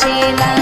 জেলা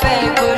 पे